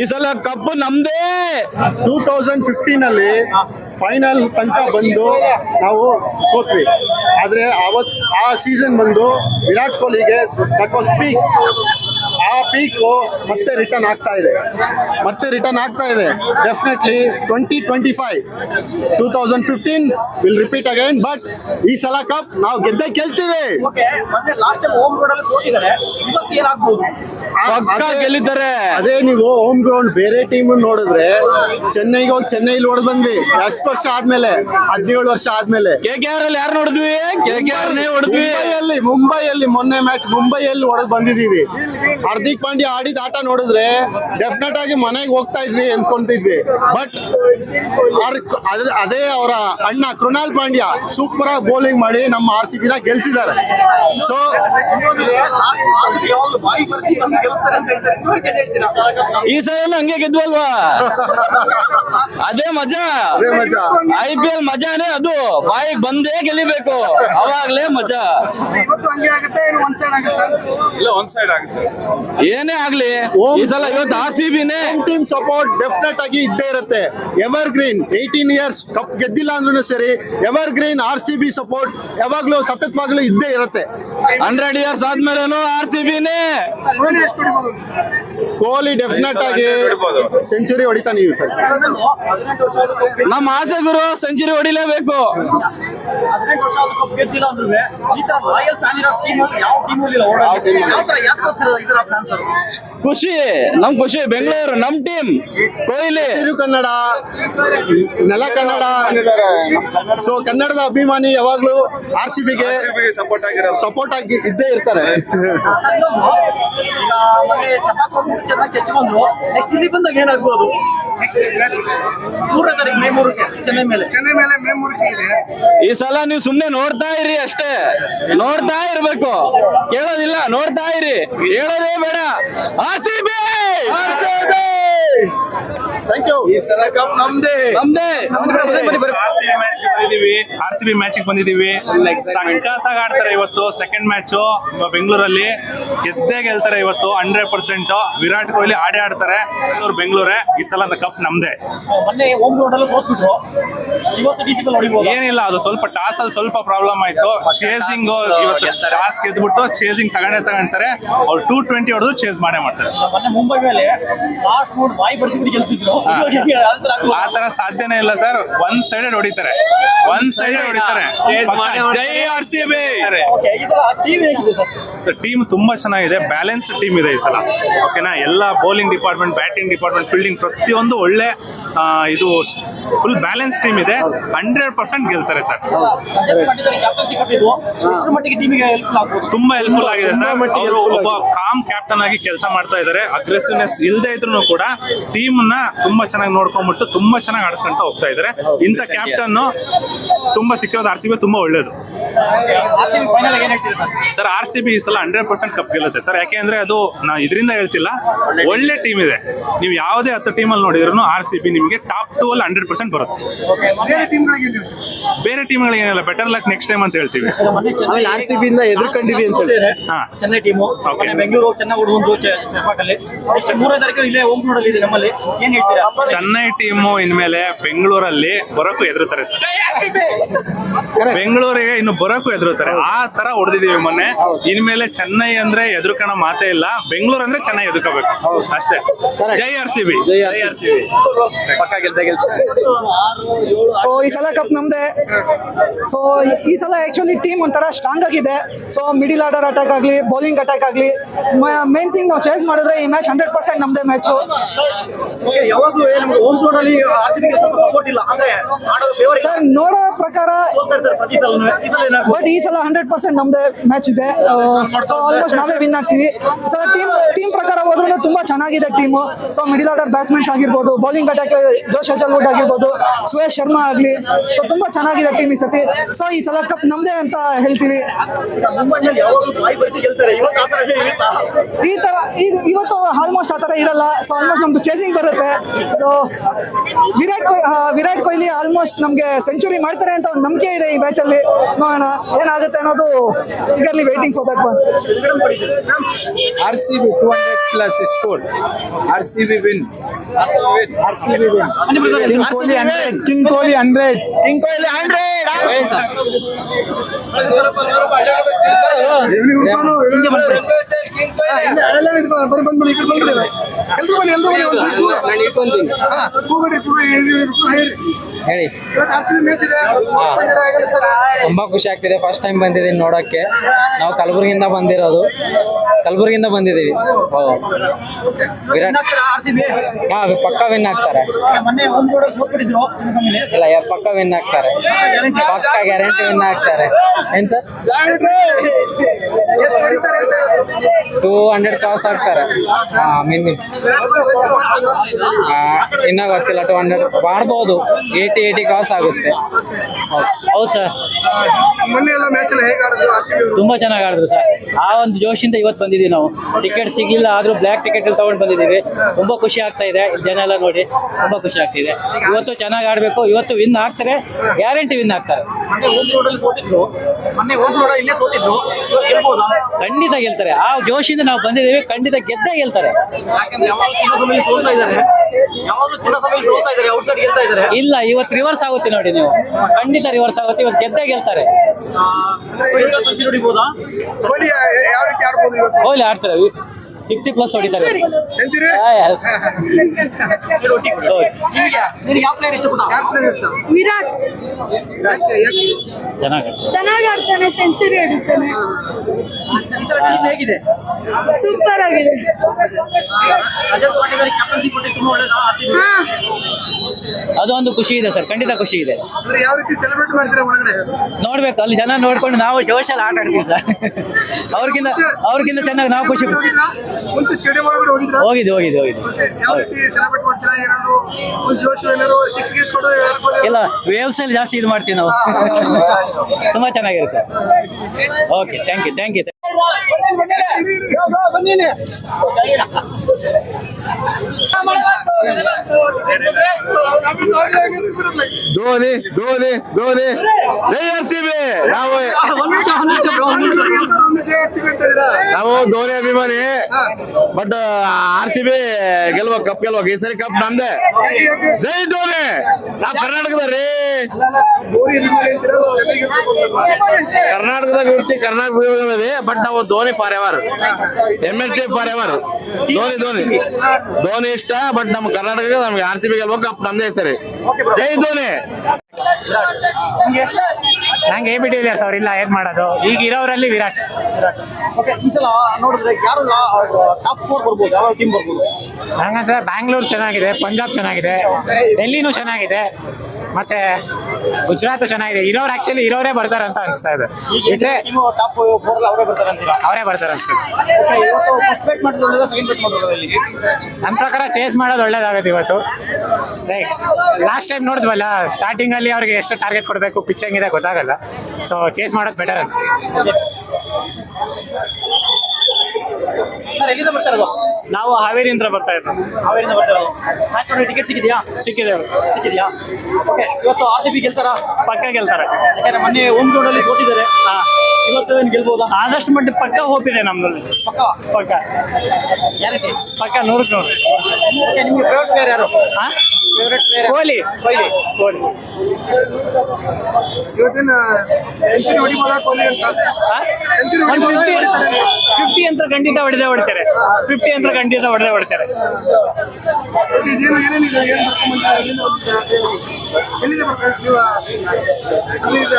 ಈ ಸಲ ಕಪ್ ನಮ್ದೇ. ಟೂ ತೌಸಂಡ್ ಫಿಫ್ಟೀನ್ ಅಲ್ಲಿ ಫೈನಲ್ ತನಕ ಬಂದು ನಾವು ಸೋತ್ವಿ. ಆದ್ರೆ ಅವತ್ ಆ ಸೀಸನ್ ಬಂದು ವಿರಾಟ್ ಕೊಹ್ಲಿಗೆ ದಟ್ ವಾಸ್ ಪೀಕ್ ಆ ಪೀಕು ಮತ್ತೆ ರಿಟರ್ನ್ ಆಗ್ತಾ ಇದೆ. ಮತ್ತೆ ರಿಟರ್ನ್ ಆಗ್ತಾ ಇದೆ. Definitely twenty twenty five two thousand fifteen will repeat again but ಈ ಸಲ ಕಪ್ ನಾವು ಗೆದ್ದೆ ಗೆಲ್ತೀವಿ. ಅದೇ- ಗೆಲ್ಲಿದ್ದಾರೆ. ಅದೇ ನೀವು ಹೋಮ್ ಗ್ರೌಂಡ್ ಬೇರೆ ಟೀಮ್ ನೋಡಿದ್ರೆ ಚೆನ್ನೈಗೆ ಹೋಗಿ ಚೆನ್ನೈಲಿ ಹೊಡೆದ್ ಬಂದ್ವಿ. ಎಷ್ಟು ವರ್ಷ ಆದ್ಮೇಲೆ? ಹದಿನೇಳು ವರ್ಷ ಆದ್ಮೇಲೆ. ಕೆ ಕೆ ಆರ್ ಅಲ್ಲಿ ಯಾರು ನೋಡಿದ್ವಿ? ಕೆ ಕೆ ಆರ್ ನೇ ಹೊಡೆದ್ವಿ ಮುಂಬೈಯಲ್ಲಿ ಮೊನ್ನೆ ಮ್ಯಾಚ್ ಮುಂಬೈಯಲ್ಲಿ ಹೊಡೆದ್ ಬಂದಿದೀವಿ ಹಾರ್ದಿಕ್ ಪಾಂಡ್ಯ ಆಡಿದ ಆಟ ನೋಡಿದ್ರೆ ಡೆಫಿನೆಟ್ ಆಗಿ ಮನೆಗೆ ಹೋಗ್ತಾ ಇದ್ವಿ ಎಂದ್ಕೊಂತಿದ್ವಿ ಬಟ್ ಅದೇ ಅವರ ಅಣ್ಣ ಕೃಣಾಲ್ ಪಾಂಡ್ಯ ಸೂಪರ್ ಆಗಿ ಬೌಲಿಂಗ್ ಮಾಡಿ ನಮ್ಮ ಆರ್ ಸಿ ಬಿನ ಗೆಲ್ಸಿದ್ದಾರೆ. ಸೊ ಈ ಸಲ ಹಂಗೆ ಗೆದ್ವಲ್ವಾ? ಅದೇ ಮಜಾ. ಐ ಪಿ ಎಲ್ ಮಜಾನೇ ಅದು. ಬಾಯಿಗೆ ಬಂದೇ ಗೆಲಿಬೇಕು ಅವಾಗ್ಲೇ ಮಜಾ. ಇವತ್ತು ಹಂಗೆ ಆಗುತ್ತೆ ಏನು ಒಂದ್ ಸೈಡ್ ಆಗುತ್ತೆ? ಇಲ್ಲ ಒಂದ್ ಸೈಡ್ ಆಗುತ್ತೆ. ಏನೇ ಆಗ್ಲಿ ಈ ಸಲ ಇವತ್ತು ಆರ್ ಸಿ ಬಿನೇ ಟೀಮ್ ಸಪೋರ್ಟ್ ಡೆಫಿನೆಟ್ ಆಗಿ ಇದ್ದೇ ಇರುತ್ತೆ. Evergreen eighteen years cup ಗೆದ್ದಿಲ್ಲ ಅಂದ್ರೂ ಸರಿ evergreen R C B support ಯಾವಾಗ್ಲೂ ಸತತವಾಗ್ಲೂ ಇದ್ದೇ ಇರುತ್ತೆ. ಹಂಡ್ರೆಡ್ ಇಯರ್ಸ್ ಆದ್ಮೇಲೆ ಆರ್ ಸಿ ಬಿನೇ ಕೊಹ್ಲಿ ಡೆಫಿನೆಟ್ ಆಗಿ. ಸೆಂಚುರಿ ಹೊಡಿತಾನೆ ಸರ್. ಗೆದ್ದಿಲ್ಲ. ನಮ್ಮ ಆಸೆ ಗುರು ಸೆಂಚುರಿ ಹೊಡಿಲೇಬೇಕು. ಖುಷಿ ನಮ್ ಖುಷಿ ಬೆಂಗಳೂರು ನಮ್ ಟೀಮ್ ಕೊಹ್ಲಿ. ಕನ್ನಡ ನೆಲ ಕನ್ನಡ. ಸೊ ಕನ್ನಡದ ಅಭಿಮಾನಿ ಯಾವಾಗ್ಲೂ ಆರ್ ಸಿ ಬಿಗೆ ಸಪೋರ್ಟ್ ಸಪೋರ್ಟ್ ಆಗಿ ಇದ್ದೇ ಇರ್ತಾರೆ. ಈಗ ಮೊನ್ನೆ ಚಪಾಕ್ ಹೋಗ್ಬಿಟ್ಟು ಚೆನ್ನಾಗಿ ಚಚ್ಕೊಂಡ್ರು ನೆಕ್ಸ್ಟ್ ಇಲ್ಲಿ ಬಂದಾಗ ಏನಾಗ್ಬೋದು ನೆಕ್ಸ್ಟ್ ಮ್ಯಾಚ್ ಮೂರನೇ ತಾರೀಕು ಮೇ ಮೂರಕ್ಕೆ ಚೆನ್ನೈ ಮೇಲೆ ಚೆನ್ನೈ ಮೇಲೆ ಮೇ ಮೂರಕ್ಕೆ ಇದೆ ಈ ಸಲ ನೀವು ಸುಮ್ನೆ ನೋಡ್ತಾ ಇರಿ ಅಷ್ಟೇ. ನೋಡ್ತಾ ಇರ್ಬೇಕು. ಕೇಳೋದಿಲ್ಲ ನೋಡ್ತಾ ಇರಿ. ಹೇಳೋದೇ ಬೇಡ. R C B! Thank you ಈ ಸಲ ಕಪ್ ನಮ್ದೇ. ನಮ್ದೇ. ಬಂದಿದೀವಿ ಆರ್ ಸಿ ಬಿ ಮ್ಯಾಚ್ ಬಂದಿದೀವಿ. ಸಖತ್ತಾಗಿ ಆಡ್ತಾರೆ ಇವತ್ತು ಸೆಕೆಂಡ್ ಮ್ಯಾಚ್ ಬೆಂಗಳೂರಲ್ಲಿ. ಗೆದ್ದೇ ಗೆಲ್ತಾರೆ ಇವತ್ತು ಹಂಡ್ರೆಡ್ ಪರ್ಸೆಂಟ್ ವಿರಾಟ್ ಕೊಹ್ಲಿ ಆಡೇ ಆಡ್ತಾರೆ. ಬೆಂಗಳೂರು ಬೆಂಗಳೂರೇ. ಈ ಸಲ ಕಪ್ ನಮ್ದೇ. ಮೊನ್ನೆ ಹೋಮ್ ಗ್ರೌಂಡ್ ಅಲ್ಲಿ ಸೋತ್ಬಿಟ್ರು. ಇವತ್ತು ಡಿ ಸಿ ಏನಿಲ್ಲ ಅದು ಸ್ವಲ್ಪ ಟಾಸ್ ಅಲ್ಲಿ ಸ್ವಲ್ಪ ಪ್ರಾಬ್ಲಮ್ ಆಯ್ತು. ಚೇಸಿಂಗ್ ಇವತ್ತು ಟಾಸ್ ಗೆದ್ಬಿಟ್ಟು ಚೇಸಿಂಗ್ ತಗೊಂಡೇ ತಗೊಂತಾರೆ ಅವ್ರು ಟೂ ಟ್ವೆಂಟಿ ಹೊಡೆದು ಚೇಸ್ ಮಾಡೇ ಮಾಡ್ತಾರೆ. ಮೊನ್ನೆ ಮುಂಬೈ ಮೇಲೆ ಲಾಸ್ಟ್ ನೋಡ್ ಗೆಲ್ತಿದ್ರು. ಇವಾಗ ಹೆಂಗೆ? ಅದೇ ತರ ಆಗ್ಬೋದು. ಆ ತರ ಸಾಧ್ಯನೇ ಇಲ್ಲ ಸರ್ ಒನ್ ಸೈಡೆಡ್ ಹೊಡಿತಾರೆ. ಒನ್ ಸೈಡ್ ಹೊಡಿತಾರೆ. ಜೈ ಆರ್ ಸಿ ಬಿ Okay, ಈ ಸಲ ಟೀಮ್ ಹೇಗಿದೆ ಸರ್? ಸರ್ ಟೀಮ್ ತುಂಬಾ ಚೆನ್ನಾಗಿದೆ. ಬ್ಯಾಲೆನ್ಸ್ಡ್ ಟೀಮ್ ಇದೆ ಈ ಸಲ. ಓಕೆನಾ ಎಲ್ಲ bowling department batting department fielding ಪ್ರತಿಯೊಂದು ಒಳ್ಳೆ ಇದು ಫುಲ್ ಬ್ಯಾಲೆನ್ಸ್ ಟೀಮ್ ಇದೆ. ಹಂಡ್ರೆಡ್ ಪರ್ಸೆಂಟ್ ಗೆಲ್ತಾರೆ ಸರ್. ತುಂಬಾ ಹೆಲ್ಪ್ಫುಲ್ ಆಗಿದೆ ತುಂಬಾ ಸರ್ ಅವರು ಒಬ್ಬ ಕಾಮ್ ಕ್ಯಾಪ್ಟನ್ ಆಗಿ ಕೆಲಸ ಮಾಡ್ತಾ ಇದ್ದಾರೆ. ಅಗ್ರೆಸಿವ್ನೆಸ್ ಇಲ್ಲದೆ ಇದ್ರು ಕೂಡ ಟೀಮ್ನ ತುಂಬಾ ಚೆನ್ನಾಗಿ ನೋಡ್ಕೊಂಡ್ಬಿಟ್ಟು ತುಂಬಾ ಚೆನ್ನಾಗಿ ಆಡಿಸ್ಕೊಂತ ಹೋಗ್ತಾ ಇದ್ದಾರೆ. ಇಂಥ ಕ್ಯಾಪ್ಟನ್ ತುಂಬಾ ಸಿಕ್ಕಿರೋದು ಆರ್ ಸಿ ಬಿ ತುಂಬಾ ಏನ್ ಸರ್ ಆರ್ ಸಿ ಬಿ ಈ ಸಲ ಹಂಡ್ರೆಡ್ ಪರ್ಸೆಂಟ್ ಕಪ್ ಗೆಲ್ಲುತ್ತೆ. ಸರ್ ಯಾಕೆಂದ್ರೆ ಅದು ನಾ ಇದರಿಂದ ಹೇಳ್ತಿಲ್ಲ, ಒಳ್ಳೆ ಟೀಮ್ ಇದೆ. ನೀವು ಯಾವುದೇ ಹತ್ತು ಟೀಮಲ್ಲಿ ನೋಡಿದ್ರು ಆರ್ ಸಿ ಬಿ ನಿಮಗೆ ಟಾಪ್ ಟೂ ಅಲ್ಲಿ ಹಂಡ್ರೆಡ್ ಪರ್ಸೆಂಟ್ ಬರುತ್ತೆ. ಬೇರೆ ಟೀಮ್ಗಳಿಗೆ ಗಳಿಗೆ ಏನಿಲ್ಲ ಬೆಟರ್ ಲಕ್ ನೆಕ್ಸ್ಟ್ ಟೈಮ್ ಅಂತ ಹೇಳ್ತೀವಿ. ಆಮೇಲೆ ಆರ್ ಸಿ ಬಿ ಇಂದ ಎದುರ್ಕೊಂಡಿವಿ ಅಂತ ಹೇಳಿ ಹಾ. ಚೆನ್ನೈ ಟೀಮು. ಬೆಂಗಳೂರು ಚೆನ್ನಾಗಿ ನೆಕ್ಸ್ಟ್ ಮೂರನೇ ತಾರೀಕು ಇಲ್ಲೇ ಹೋಮ್ ಗ್ರೌಂಡ್ ಅಲ್ಲಿ ಇದೆ ನಮ್ಮಲ್ಲಿ. ಏನ್ ಹೇಳ್ತೀರಾ? ಚೆನ್ನೈ ಟೀಮು ಇನ್ಮೇಲೆ ಬೆಂಗಳೂರಲ್ಲಿ ಬರೋಕ್ಕೂ ಎದುರುತ್ತಾರೆ. ಬೆಂಗಳೂರಿಗೆ ಇನ್ನು ಬರೋಕ್ಕೂ ಎದುರುತ್ತಾರೆ. ಆ ತರ ಹೊಡೆದಿದೀವಿ ಮೊನ್ನೆ. ಇನ್ಮೇಲೆ ಚೆನ್ನೈ ಅಂದ್ರೆ ಎದುರುಕಣ ಮಾತೇ ಇಲ್ಲ. ಬೆಂಗಳೂರು ಅಂದ್ರೆ ಚೆನ್ನೈ ಎದುರ್ಕೋಬೇಕು. ಅಷ್ಟೇ. ಜೈ ಆರ್ ಸಿ ಬಿ ಜೈ RCB. ಪಕ್ಕ ಗೆಲ್ತಾ ಗೆಲ್ತಾ. ಸೊ ಈ ಸಲ ಕಪ್ ನಮ್ದೆ. ಸೊ ಈ ಸಲ ಆ್ಯಕ್ಚುಲಿ ಟೀಮ್ ಒಂಥರ ಸ್ಟ್ರಾಂಗ್ ಆಗಿದೆ. ಸೊ ಮಿಡಿಲ್ ಆರ್ಡರ್ ಅಟ್ಯಾಕ್ ಆಗಲಿ ಬೌಲಿಂಗ್ ಅಟ್ಯಾಕ್ ಆಗಲಿ ಮೇನ್ ಥಿಂಗ್ ನಾವು ಚೇಸ್ ಮಾಡಿದ್ರೆ ಈ ಮ್ಯಾಚ್ ಹಂಡ್ರೆಡ್ ಪರ್ಸೆಂಟ್ ನಮ್ಮದೇ ಮ್ಯಾಚು ಸರ್ ನೋಡೋ ಪ್ರಕಾರ ಬಟ್ ಈ ಸಲ ಹಂಡ್ರೆಡ್ ಪರ್ಸೆಂಟ್ ನಮ್ದೇ ಮ್ಯಾಚ್ ಇದೆ. ಸೊ ಆಲ್ಮೋಸ್ಟ್ ನಾವೇ ವಿನ್ ಆಗ್ತೀವಿ. ಸೊ ಟೀಮ್ ಟೀಮ್ ಪ್ರಕಾರ ಹೋದ್ರೂ ತುಂಬಾ ಚೆನ್ನಾಗಿದೆ team so middle order batsmans ಆಗಿರ್ಬೋದು ಬೌಲಿಂಗ್ ಅಟ್ಯಾಕ್ ಜೋಶ್ ಹಜಲ್ವುಡ್ ಆಗಿರ್ಬೋದು ಸುಯೇಶ್ ಶರ್ಮಾ ಆಗಲಿ. ಸೊ ತುಂಬಾ ಚೆನ್ನಾಗಿ ಆಗಿದೆ ಟೀಮ್ ಈ ಸತಿ ಸೊ ಈ ಸಲ ಕಪ್ ನಮ್ದೇ ಅಂತ ಹೇಳ್ತೀವಿ ಮುಂಬೈನಲ್ಲಿ ಯಾವಾಗಲೂ ಬಾಯಿ ಬರಿಸಿ ಗೆಲ್ತಾರೆ ಇವತ್ತು ಆ ಥರ ಈ ತರ ಇದು ಇವತ್ತು ಆಲ್ಮೋಸ್ಟ್ ಆ ತರ ಇರಲ್ಲ ಸೊ ಆಲ್ಮೋಸ್ಟ್ ನಮ್ದು ಚೇಸಿಂಗ್ ಬರುತ್ತೆ ಸೊ ವಿರಾಟ್ ಕೊಹ್ಲಿ ವಿರಾಟ್ ಕೊಹ್ಲಿ ಆಲ್ಮೋಸ್ಟ್ ನಮ್ಗೆ ಸೆಂಚುರಿ ಮಾಡ್ತಾರೆ ಅಂತ ಒಂದು ನಂಬಿಕೆ ಇದೆ ಈ ಮ್ಯಾಚ್ ಅಲ್ಲಿ ನೋಡೋಣ ಏನಾಗುತ್ತೆ ಅನ್ನೋದು eagerly waiting for that one sir RCB 200 plus score. RCB win. RCB win. ಬನ್ನಿ brother. King Kohli 100. 100. King Kohli hundred king ಬರ್ತಾರೆ. ಬರೀ ಬಂದ್ಬಿಡಿ ಈ ಕಡೆ ಬಂದ್ಬಿಡಿ ಎಲ್ರು ಬನ್ನಿ ಎಲ್ರು ಬನ್ನಿ ಒಂದ್ಸಲ ಕೂಗ. ಹಾ, ಕೂಗಡಿ ಕೂಗ ಹೇಳಿ ಹೇಳಿ. ತುಂಬಾ ಖುಷಿ ಆಗ್ತಿದೆ. ಫಸ್ಟ್ ಟೈಮ್ ಬಂದಿದ್ದೀನಿ ನೋಡಕ್ಕೆ. ನಾವು ಕಲಬುರಗಿಯಿಂದ ಬಂದಿರೋದು. ಕಲಬುರಗಿಯಿಂದ ಬಂದಿದ್ದೀವಿ. ಹೌದು. ವಿರಾಟ್? ಹಾ ಪಕ್ಕ ವಿನ್ ಆಗ್ತಾರೆ. ಇಲ್ಲ ಪಕ್ಕ ವಿನ್ ಆಗ್ತಾರೆ. ಪಕ್ಕ ಗ್ಯಾರಂಟಿ ವಿನ್ ಆಗ್ತಾರೆ. ಏನ್ ಸರ್? ಟೂ ಹಂಡ್ರೆಡ್ ಕ್ರಾಸ್ ಆಗ್ತಾರೆ ಇನ್ನೂ ಗೊತ್ತಿಲ್ಲ ಟೂ ಹಂಡ್ರೆಡ್ ಮಾಡ್ಬೋದು ಏಯ್ಟಿ ಏಯ್ಟಿ ಕ್ರಾಸ್ ಆಗುತ್ತೆ. ಹೌದು ಸರ್ ಮೊನ್ನೆ ಎಲ್ಲ ಮ್ಯಾಚ್ ಎಲ್ಲ ಹೇಗೆ ಆಡಿದ್ರು ತುಂಬಾ ಚೆನ್ನಾಗಿ ಆಡಿದ್ರು ಸರ್ ಆ ಒಂದು ಜೋಶಿಂದ ಇವತ್ತು ಬಂದಿದ್ದೀವಿ ನಾವು. ಟಿಕೆಟ್ ಸಿಗಿಲ್ಲ ಆದ್ರೂ ಬ್ಲ್ಯಾಕ್ ಟಿಕೆಟ್ ತಗೊಂಡು ಬಂದಿದ್ದೀವಿ. ತುಂಬಾ ಖುಷಿ ಆಗ್ತಾ ಇದೆ ಜನ ಎಲ್ಲ ನೋಡಿ. ತುಂಬಾ ಖುಷಿ ಆಗ್ತಿದೆ ಇವತ್ತು ಚೆನ್ನಾಗಿ ಆಡಬೇಕು. ಇವತ್ತು ವಿನ್ ಆಗ್ತಾರೆ ಗ್ಯಾರಂಟಿ ವಿನ್ ಆಗ್ತಾರೆ. ಮೊನ್ನೆ ಹೋಮ್ ರೋಡಲ್ಲಿ ಸೋತಿದ್ರು. ಮೊನ್ನೆ ಹೋಮ್ ರೋಡ್ ಇಲ್ಲೇ ಸೋತಿದ್ರು. ಖಂಡಿತ ಗೆಲ್ತಾರೆ ಆ ಜೋಶಿಯಿಂದ ನಾವು ಬಂದಿದ್ದೀವಿ ಖಂಡಿತ ಗೆದ್ದೇ ಗೆಲ್ತಾರೆ ಇಲ್ಲ ಇವತ್ತು ರಿವರ್ಸ್ ಆಗುತ್ತೆ ನೋಡಿ ನೀವು. ಖಂಡಿತ ರಿವರ್ಸ್ ಆಗುತ್ತೆ ಇವತ್ತು ಗೆದ್ದೇ ಗೆಲ್ತಾರೆ. ಕೊಹ್ಲಿ ಆಡ್ತಾರೆ ಫಿಫ್ಟಿ ಪ್ಲಸ್ ಹೊಡಿತಾರೆ. ಸೆಂಚುರಿ ವಿರಾಟ್. ಚೆನ್ನಾಗಿ ಚೆನ್ನಾಗಿ ಆಡ್ತಾನೆ ಸೆಂಚುರಿ ಹೊಡಿತಾನೆ ಹೇಗಿದೆ? ಸೂಪರ್ ಆಗಿದೆ? ಹಾ. ಅದೊಂದು ಖುಷಿ ಇದೆ ಸರ್ ಖಂಡಿತ ಖುಷಿ ಇದೆ. ಅಂದ್ರೆ ಯಾವ ರೀತಿ ಸೆಲೆಬ್ರೇಟ್ ಮಾಡ್ತೀರಾ ಒಳಗಡೆ? ನೋಡ್ಬೇಕು ಅಲ್ಲಿ ಜನ ನೋಡ್ಕೊಂಡು ನಾವು ಜೋಶಲ್ಲಿ ಆಟ ಆಡ್ತೀವಿ ಸರ್. ಅವ್ರಿಗಿಂತ ಅವ್ರಿಗಿಂತ ಚೆನ್ನಾಗಿ ನಾವು ಖುಷಿ ಹೋಗಿದ್ವಿ ಮುಂಚೆ ಸ್ಟೇಡಿಯಂ ಒಳಗಡೆ ಹೋಗಿದ್ರಾ? ಹೋಗಿದ್ದೆ ಹೋಗಿದ್ದೆ ಹೋಗಿದ್ದೆ ಯಾವ ರೀತಿ ಸೆಲೆಬ್ರೇಟ್ ಮಾಡ್ತೀರಾ? ಏನಾದ್ರು ಫುಲ್ ಜೋಶು ಏನಾದ್ರು ಸಿಕ್ಸ್ ಗೇಟ್ ಕೊಡೋದು ವಿರಾಟ್ ಕೊಹ್ಲಿ ಇಲ್ಲ ವೇವ್ಸ್ ಅಲ್ಲಿ ಜಾಸ್ತಿ ಇದು ಮಾಡ್ತೀವಿ ನಾವು. ತುಂಬಾ ಚೆನ್ನಾಗಿರುತ್ತೆ. Okay thank you thank you. Dhoni Dhoni Dhoni. Jai B ನಾವು? ನಾವು ಧೋನಿ ಅಭಿಮಾನಿ. But R C B cup ಗೆಲ್ಬೇಕು. ಈ ಸರಿ ಕಪ್ ನಮ್ದೆ. ಜೈ ಧೋನಿ. ನಾವು ಕರ್ನಾಟಕದ ರೀ ಕರ್ನಾಟಕದಾಗ ಹುಟ್ಟಿ ಕರ್ನಾಟಕದಲ್ಲಿ ಬಟ್ ನಾವು Dhoni forever M S D forever Dhoni Dhoni. Dhoni ಇಷ್ಟ ಬಟ್ ನಮ್ಮ ಕರ್ನಾಟಕ ನಮ್ಗೆ ಆರ್ ಸಿ ಬಿ ಗೆಲ್ಬೇಕು ಕಪ್ ನಮ್ದೇ ಸರಿ ಜೈ ಧೋನಿ! ನಂಗೆ ಎ ಬಿ ಡಿವಿಲಿಯರ್ಸ್ ಇಲ್ಲ ಏನ್ ಮಾಡೋದು? ಈಗ ಇರೋರಲ್ಲಿ ವಿರಾಟ್. Okay, ಈ ಸಲ ನೋಡಿದ್ರೆ ಯಾರು ಟಾಪ್ ಫೋರ್ ಬರ್ಬೋದು ಯಾವ ಟೀಮ್ ಬರ್ಬೋದು? ಹಂಗಂದ್ರೆ ಬ್ಯಾಂಗ್ಳೂರ್ ಚೆನ್ನಾಗಿದೆ ಪಂಜಾಬ್ ಚೆನ್ನಾಗಿದೆ ಡೆಲ್ಲಿನೂ ಚೆನ್ನಾಗಿದೆ. ಮತ್ತೆ ಗುಜರಾತ್ ಚೆನ್ನಾಗಿದೆ. ಇರೋರು ಆಕ್ಚುಲಿ ಇರೋರೇ ಬರ್ತಾರೆ ಅಂತ ಅನಿಸ್ತಾ ಇದೆ. ಬಿಟ್ರೆ ಟೀಮ್ ಟಾಪ್ ಫೋರ್ ಅವರೇ ಬರ್ತಾರೆ ಅವರೇ ಬರ್ತಾರೆ ಅನ್ಸುತ್ತೆ. ನನ್ನ ಪ್ರಕಾರ ಚೇಸ್ ಮಾಡೋದು ಒಳ್ಳೇದಾಗುತ್ತೆ ಇವತ್ತು. ರೈಟ್ ಲಾಸ್ಟ್ ಟೈಮ್ ನೋಡಿದ್ವಲ್ಲ ಸ್ಟಾರ್ಟಿಂಗ್ ಅಲ್ಲಿ ಅವ್ರಿಗೆ ಎಷ್ಟು ಟಾರ್ಗೆಟ್ ಕೊಡಬೇಕು ಪಿಚ್ ಹೆಂಗಿದೆ ಗೊತ್ತಾಗಲ್ಲ. ಸೊ ಚೇಸ್ ಮಾಡೋದು ಬೆಟರ್ ಅನ್ಸುತ್ತೆ. ನಾವು ಹಾವೇರಿಯಿಂದ ಬರ್ತಾ ಇದ್ದೀವಿ ಹಾವೇರಿಂದ ಬರ್ತಾ ಇರೋದು. ಟಿಕೆಟ್ ಸಿಕ್ಕಿದೆಯಾ? ಸಿಕ್ಕಿದೆ ಸಿಕ್ಕಿದೆಯಾ? ಓಕೆ ಇವತ್ತು ಆರ್ ಸಿ ಬಿ ಗೆಲ್ತಾರಾ? ಪಕ್ಕ ಗೆಲ್ತಾರೆ. ಯಾಕಂದ್ರೆ ಮೊನ್ನೆ ಓಮ್ ಗ್ರೌಂಡ್ ಅಲ್ಲಿ ಸೋತಿದ್ದಾರೆ. ಇವತ್ತು ಏನು ಗೆಲ್ಬೋದಾ? ಆದಷ್ಟು ಮಟ್ಟ ಪಕ್ಕ ಹೋಗಿದೆ ಇದೆ ನಮ್ದಲ್ಲಿ ಪಕ್ಕ? ಪಕ್ಕ. ಗ್ಯಾರಂಟಿ ಪಕ್ಕ ನೂರಕ್ಕೆ ನೂರು. ಓಕೆ ನಿಮ್ಗೆ ಫೇವ್ರೆಟ್ ಪ್ಲೇಯರ್ ಯಾರು? ಪ್ಲೇಯರ್ ಕೊಹ್ಲಿ. ಕೊಹ್ಲಿ. ಕೊಹ್ಲಿ. ಇವತ್ತಿನ ಸೆಂಚುರಿ ಹೊಡಿಬೋದಾ ಕೊಹ್ಲಿ ಅಂತ? ಸೆಂಚುರಿ ಹೊಡಿಬೋದಾ ಹೊಡಿತಾರೆ? ಫಿಫ್ಟಿ ಅಂತ ಖಂಡಿತ ಹೊಡೆದೇ ಹೊಡ್ತಾರೆ. ಫಿಫ್ಟಿ ಅಂತ ಖಂಡಿತ ಹೊಡೆದೇ ಹೊಡ್ತಾರೆ. ಇದೇನು ಏನೇನಿದೆ ಏನು ಬರ್ಕೊಂಬಂದಿರಾ? ಎಲ್ಲಿಂದ ಬಂದಿರಾ? ಎಲ್ಲಿಂದ ಬರ್ತಾರೆ ನೀವು ಅಲ್ಲಿಂದ